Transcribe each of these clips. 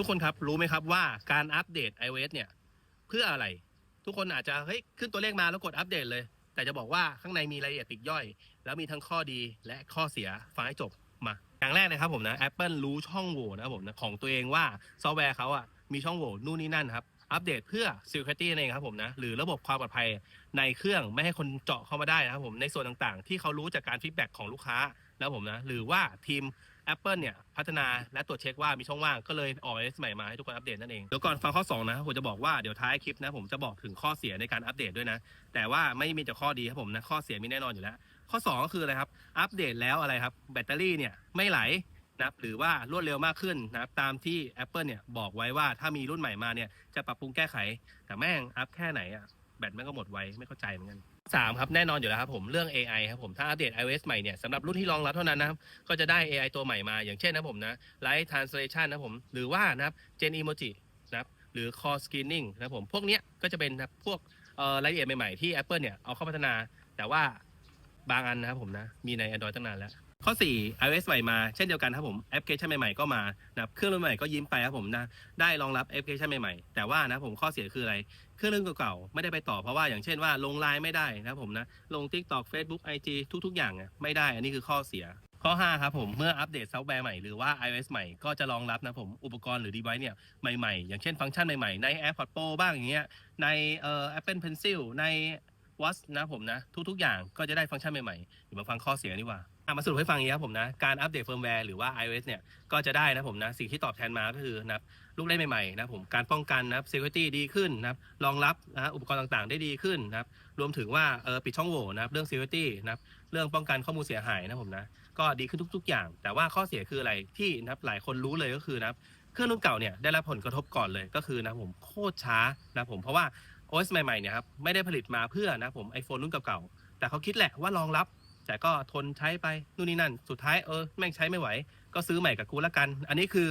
ทุกคนครับรู้ไหมครับว่าการอัปเดต iOS เนี่ย เพื่ออะไร ทุกคนอาจจะเฮ้ยขึ้นตัวเลขมาแล้วกดอัปเดตเลย แต่จะบอกว่าข้างในมีรายละเอียดปลีกย่อย แล้วมีทั้งข้อดีและข้อเสียฟังให้จบมา อย่างแรกนะครับผมนะ Apple รู้ช่องโหว่นะครับผมนะของตัวเองว่าซอฟต์แวร์เขาอะมีช่องโหว่นู่นนี่นั่นครับ อัปเดตเพื่อ security นั่นเองครับผมนะหรือระบบความปลอดภัยในเครื่องไม่ให้คนเจาะเข้ามาได้นะครับผมในส่วนต่างๆ ที่เขารู้จากการฟีดแบ็กของลูกค้าแล้วผมนะหรือว่าทีม Apple เนี่ยพัฒนาและตรวจเช็คว่ามีช่องว่างก็เลยออก iOS ใหม่มาให้ทุกคนอัปเดตนั่นเองเดี๋ยวก่อนฟังข้อ 2 นะ ผมจะบอกว่าเดี๋ยวท้ายคลิปนะ ผมจะบอกถึงข้อเสียในการอัปเดตด้วยนะ แต่ว่าไม่มีแต่ข้อดีครับผมนะ ข้อเสียมีแน่นอนอยู่แล้ว ข้อ 2 ก็คืออะไรครับ อัปเดตแล้วอะไรครับ แบตเตอรี่เนี่ยไม่ไหล นะครับหรือว่ารวดเร็วมากขึ้นนะครับตามที่ Apple เนี่ยบอกไว้ว่าถ้ามีรุ่นใหม่มาเนี่ยจะปรับปรุงแก้ไข แต่แม่งอัพแค่ไหนอะแบตแม่งก็หมดไวไม่เข้าใจเหมือนกันสามครับแน่นอนอยู่แล้วครับผมเรื่อง AI ครับผมถ้าอัปเดต iOS ใหม่เนี่ยสำหรับรุ่นที่รองรับเท่านั้นนะครับก็จะได้ AI ตัวใหม่มา อย่างเช่นนะผมนะ Light Translation นะผมหรือว่านะครับ Gen Emoji นะครับหรือ Core Screening นะผมพวกเนี้ยก็จะเป็นนะครับพวกรายละเอียดใหม่ๆที่ Apple เนี่ยเอาเข้าพัฒนา แต่ว่าบางอันนะครับผมนะมีใน Android ตั้งนานแล้ว ข้อ 4 iOS ใหม่มาเช่นเดียวกันครับผมแอปพลิเคชันใหม่ๆก็มานะเครื่องรุ่นใหม่ก็ยิ้มไปครับผมนะได้รองรับแอปพลิเคชันใหม่ๆ แต่ว่านะผมข้อเสียคืออะไร เครื่องรุ่นเก่าๆไม่ได้ไปต่อเพราะว่าอย่างเช่นว่าลงไลน์ไม่ได้นะครับผมนะลง TikTok Facebook IG ทุกๆ อย่างไม่ได้ อันนี้คือข้อเสียข้อ 5 ครับผมเมื่ออัปเดตซอฟต์แวร์ใหม่หรือว่า iOS ใหม่ก็จะรองรับนะผม อุปกรณ์หรือ device เนี่ยใหม่ๆ อย่างเช่นฟังก์ชันใหม่ๆ ใน AirPods Pro บ้างอย่างเงี้ยในเอ่อ Apple Pencil ใน Watch นะผมนะ ทุกๆ อย่างก็จะได้ฟังก์ชันใหม่ๆเดี๋ยวมาฟังข้อเสียดีกว่า อะมาสรุปให้ฟังอย่างนี้ครับผมนะ การอัปเดตเฟิร์มแวร์หรือว่า iOS เนี่ย ก็จะได้นะผมนะ สิ่งที่ตอบแทนมาก็คือนะลูกเล่นใหม่ๆนะผม การป้องกันนะ security ดีขึ้นนะรองรับนะอุปกรณ์ต่างๆ ได้ดีขึ้นนะรวมถึงว่าเออปิดช่องโหว่นะเรื่อง security นะเรื่องป้องกันข้อมูลเสียหายนะผมนะ ก็ดีขึ้นทุก ๆ อย่าง แต่ว่าข้อเสียคืออะไรที่นะหลายคนรู้เลยก็คือนะเครื่องรุ่นเก่าเนี่ยได้รับผลกระทบก่อนเลยก็คือนะผมโคตรช้านะผมเพราะว่า OS ใหม่ๆเนี่ยครับไม่ได้ผลิตมาเพื่อนะผม iPhone รุ่นเก่าๆแต่เขาคิดแหละว่ารองรับ แต่ก็ทนใช้ไปนู่นนี่นั่น สุดท้ายเออแม่งใช้ไม่ไหว ก็ซื้อใหม่กับกูละกัน อันนี้คือ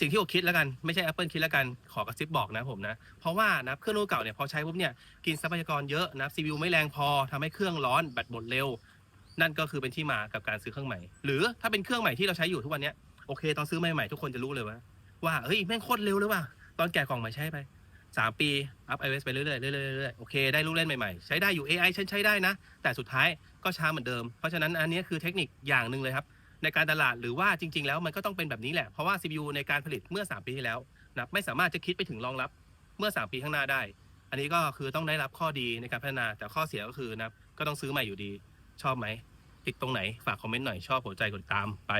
สิ่งที่โอคิดแล้วกันไม่ใช่ Apple คิดแล้วกันขอกระซิบบอกนะผมนะ เพราะว่านะเครื่องรุ่นเก่าเนี่ยพอใช้ปุ๊บเนี่ยกินทรัพยากรเยอะนะ CPU ไม่แรงพอทำให้เครื่องร้อนแบตหมดเร็ว นั่นก็คือเป็นที่มากับการซื้อเครื่องใหม่ หรือถ้าเป็นเครื่องใหม่ที่เราใช้อยู่ทุกวันเนี้ยโอเค ตอนซื้อใหม่ๆทุกคนจะรู้เลยว่าว่าเฮ้ยแม่งโคตรเร็วเลยว่ะตอนแกะกล่องใหม่ใช้ไป สามปี อัพ iOS ไปเรื่อยๆเรื่อยๆเรื่อยๆโอเค ได้ลูกเล่นใหม่ๆ ใช้ได้อยู่ AI ฉันใช้ได้นะ แต่สุดท้ายก็ช้าเหมือนเดิม เพราะฉะนั้นอันนี้คือเทคนิคอย่างหนึ่งเลยครับ ในการตลาดหรือว่าจริง ๆ แล้วมันก็ต้องเป็นแบบนี้แหละ เพราะว่า CPU ในการผลิตเมื่อ 3 ปีที่แล้วนะไม่สามารถจะคิดไปถึงรองรับเมื่อ 3 ปีข้างหน้าได้ อันนี้ก็คือต้องได้รับข้อดีในการพัฒนา แต่ข้อเสียก็คือนะก็ต้องซื้อใหม่อยู่ดี ชอบไหมติดตรงไหนฝากคอมเมนต์หน่อยชอบหัวใจกดตามไป